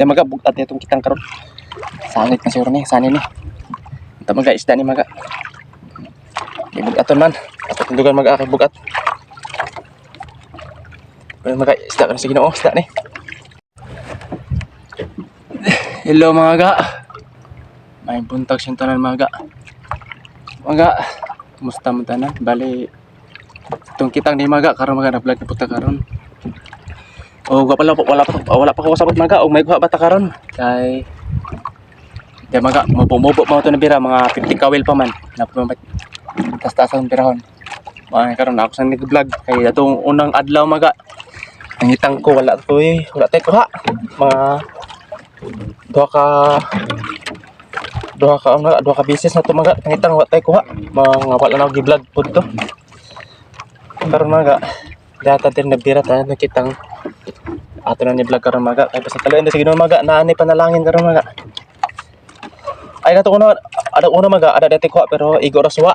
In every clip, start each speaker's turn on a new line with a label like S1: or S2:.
S1: Di maga bugat itong kitang karon. Sangit na siguro ni, sani ni. Ito maga isda ni maga. Di bugaton man. Ato tundugan maga kay bugat. Pero maga isda ka na sige no, isda ni. Hello mga ga. May buntag siyang tanan mga ga. Mga ga, kumusta mo tanan? Bali, itong kitang ni maga karon mga na-vlog na puta karon. O wala pa wala pa wala pa ko sabot maga o may kuha bata karon kay Di maga mubo-mubo mo to na bira mga 50 kawil pa man na pumamat tas-tasan birahon. Mga karon ako sa nag-vlog kay atong unang adlaw maga. Ang itang ko wala to eh, wala tay kuha. Mga duha ka duha ka ano, duha ka business na to maga tangitang wa tay kuha. Mga wala na og gi-vlog pud to. Karon maga data din nabira ta nakitang ato na ni vlog karon maga. Kay basta talo sa Ginoo maga. Naani panalangin karon maga. Ay nato kuno ada una maga. Ada dati kuha pero igo ra suwa.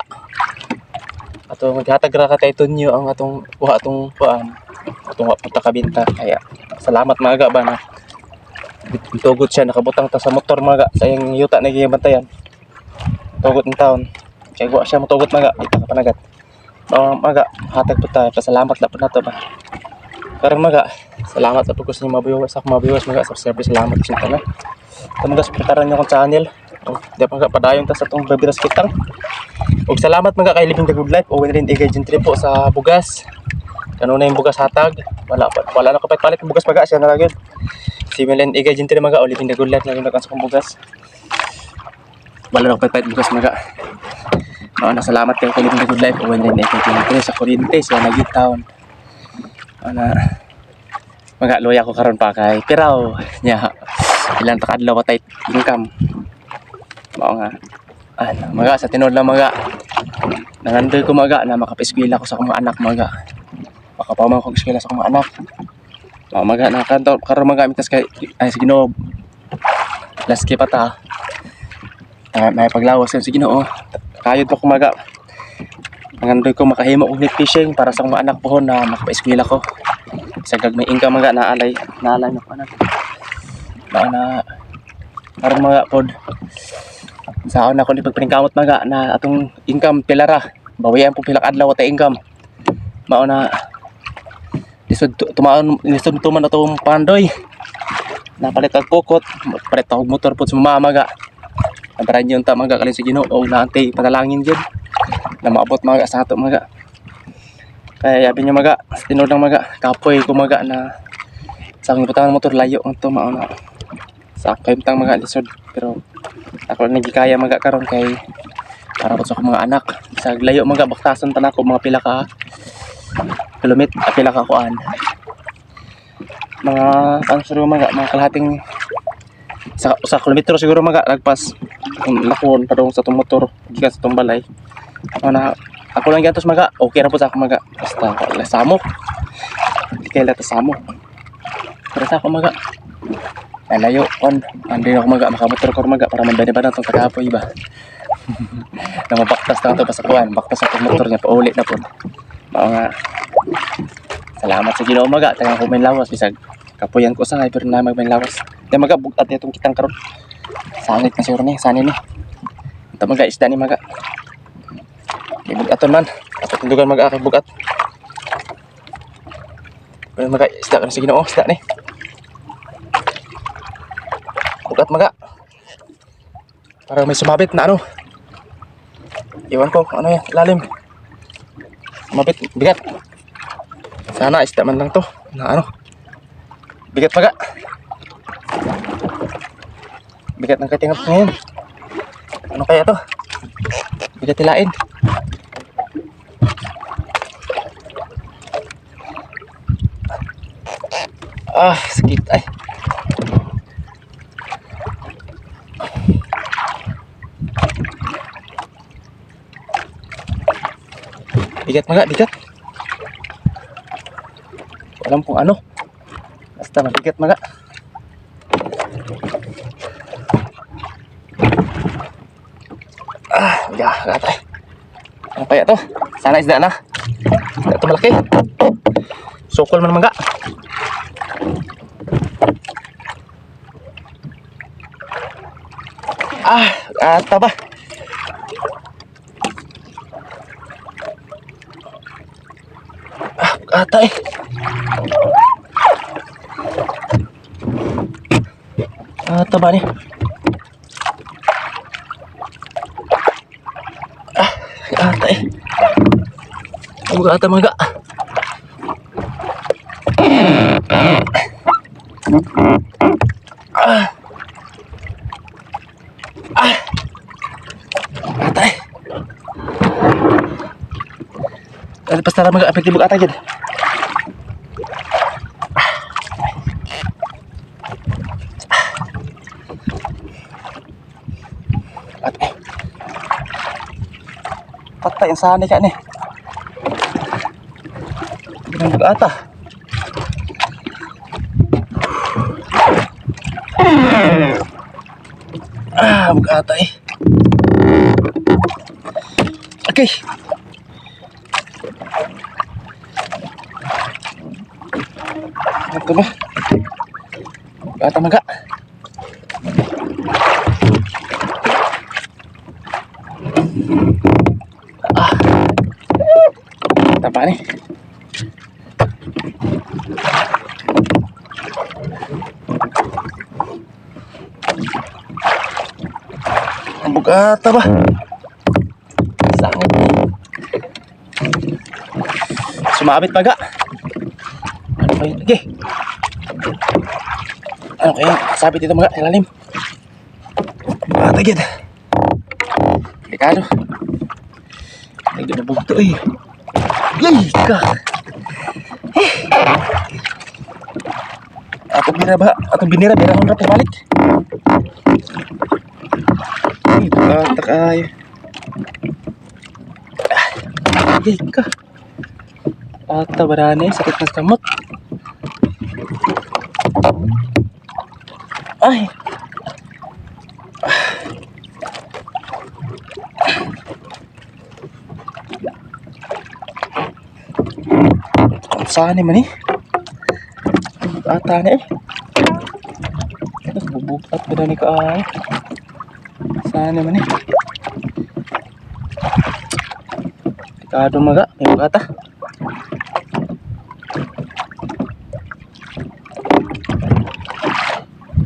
S1: Ato maghatag ra ka tay tunyo ang atong kuha atong kuan atong punta kabinta kaya salamat maga ba na. Tugot siya nakabutang ta sa motor maga. Sa iyang yuta na gibantayan tugot ng taon. Kaya wa siya motugot maga. Ita ka panagat. Oh, maga, hatag po tayo. Pasalamat na po na to ba. Karon maga, salamat sa pagkus ni mabuyawas ako mabuyawas maga sa service salamat sa tanan. Tamaga suportahan niyo akong channel. Oh, di pa padayon ta sa tong babiras kitang. Ug salamat maga kay Living the Good Life o rin igay gentry po sa bugas. Kanuna yung bugas hatag. Wala wala na kapit palit bugas maga siya na yun. Si Milen igay gentry maga o Living the Good Life na yung sa bugas. Wala na kapit palit bugas maga. Oo, nasalamat kayo kay Living the Good Life o rin igay gentry sa Corrientes sa Nagit Town. Ana mga loya ko karon pa kay piraw. Nya ilang takadlaw patay income. Mao nga. Ano mga sa tinod lang mga nangandoy ko mga na makapiskwela ko sa akong anak mga makapamang ko eskwela sa akong anak. Mao mga nakakanto karon mga mitas kay ay sige no last kay pata uh, may paglawas sa sige no kayod pa ko mga nangandoy ko makahimo og net fishing para sa mga anak po na makapaeskwela ko. Sa gagmay income mga naalay. Naalay na ko anak na na karon mga pod. Sa una ko ni pagpringkamot mga na atong income pilara bawian po pilak adlaw ta income. Mao na lisod tu- tumaon lisod tuman atong pandoy. Napalit ang kokot palit ako motor pod sa mama mga Antaran yun ta mga kalin sa Ginoo na antay panalangin jud na maabot mga sa ato mga kaya yabi niya maga, tinod ng maga, kapoy ko maga na sa aking butangan motor layo ang to mauna. Sa aking butang maga lisod pero ako lang nagikaya maga karon kay para po sa akong mga anak. Sa layo maga baktasan ta nako mga pila ka kilomit, ah, pila ka kuan. Mga ano siguro maga, mga kalahating sa sa kilometro siguro maga lagpas um, lakon padung sa tong motor gikan sa tong balay. Ano na ako lang gantos maga. Okay ra po sa ako maga. Basta wala samok di kaya lata samok pero sa ako maga. Ay layo on. Andi ako maga. Makamotor ko maga para mandani ba na itong kagapoy ba? Na mabaktas na ito pa sa kuwan. Baktas ako motor niya. Paulit na po. Mao nga salamat sa ginoo maga. Tagang kumain lawas. Bisag kapuyan ko sa pero na magmain lawas. Di maga bugat itong kitang karon. Sangit na siguro ni sani ni. Ito maga isda ni maga Ibugaton man. Ato tundugan mag akay bugat. Pero maga isda ka na sige no, isda ni. Bugat maga. Para may sumabit na ano. Iwan ko ano yan, lalim. Sumabit, bigat. Sana isda man lang to. Na ano. Bigat maga. Bigat ng katingat ngayon. Ano kaya to? Bigat tilain. Ah, sakit. Ay. Bigat mga, bigat. Alam kung ano. Basta mabigat mga. Ah, ya, gatay. Ano kaya to? Sana isda na. Isda to malaki. Sukol man mga. Ah, ata ba? Ah, ata eh. Ata ba ni? Ah, ata eh. Ang ata mga. Ah. Ano pas tara mag apit atay gid. Atay. Patay ang sani ka ni. Ginang ata. Ah, mag-ata eh. Okay. Ito ba? Mag-ata maga. Ah. Tapa ni. Bugata ba? Sangit. Sumabit pa ga. Ano kayo? Sige. Ano kayo? Sabit dito mga ilalim. Bugata gid. Delikado. Ay, di mabugto eh. Yay! Ka! Eh. Ato binira ba? Ato binira, binira hon ra balik. Ay, bugata kayo. Yay ka! Ata barane, sakit ng kamot. Ay! Saan man eh? Ata na eh. Tapos bubukat ko na ni ka ay. Saan man eh? Delikado maga, may bugata.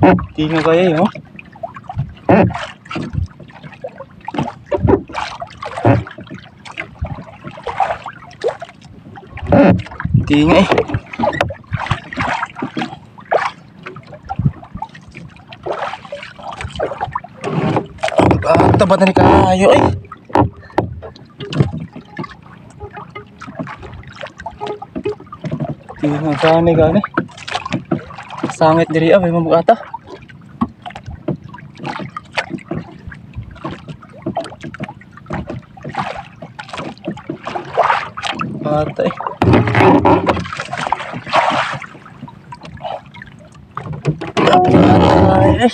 S1: Di nga kaya eh, oh. Di nga eh. Ang taba na ni kayo eh. Di nga gani gani. Sangit diri ah, may mamugata. Ata eh. Ay, ay.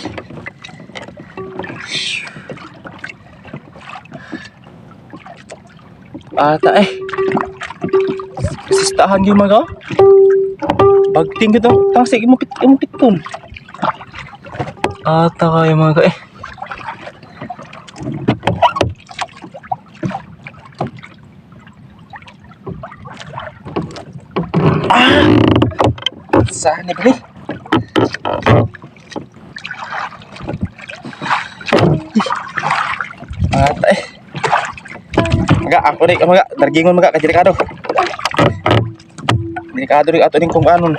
S1: Ata eh. Sistahan yung mga Pagting ko itong tangsig imupit imupit kun. Ata kayo mga eh. Saan ba ni? Ata eh. Maga, ako rin, maga, dargingon maga, kadelikado. Delikado rin ato rin kung anon.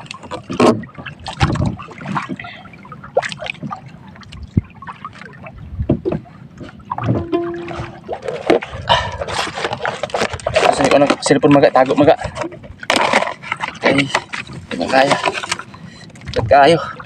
S1: Kasi ko ng cellphone maga, tago maga. Okay, hindi na kaya. Hindi kayo.